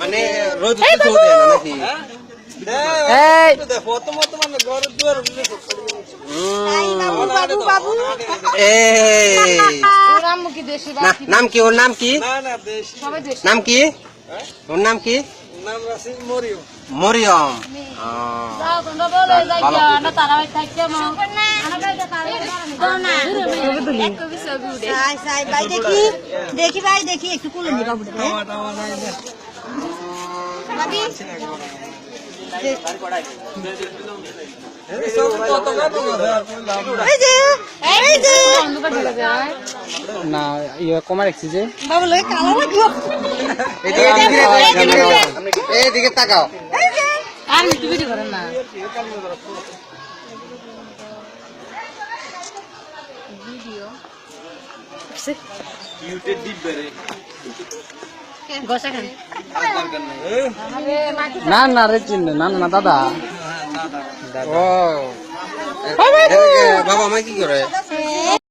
মানে রোজ নাকি? কি নাম কি ওর নাম কি? নাম কি? ওর নাম কি? মরিয়ম। ভালো। সাই সাই ভাই দেখি। দেখি ভাই দেখি একটু কুলে নি বাবু বাবি এই যে এই যে। অন্ধকার ঢুকে যায় না ইয়ে কমা রাখছি যে। বাবু লই কালো লাগিও এদিকে এদিকে তাকাও। এদিকে আর মিটু করেন না। খান না না রে চিন না না দাদা। ও। বাবা মা কি করে?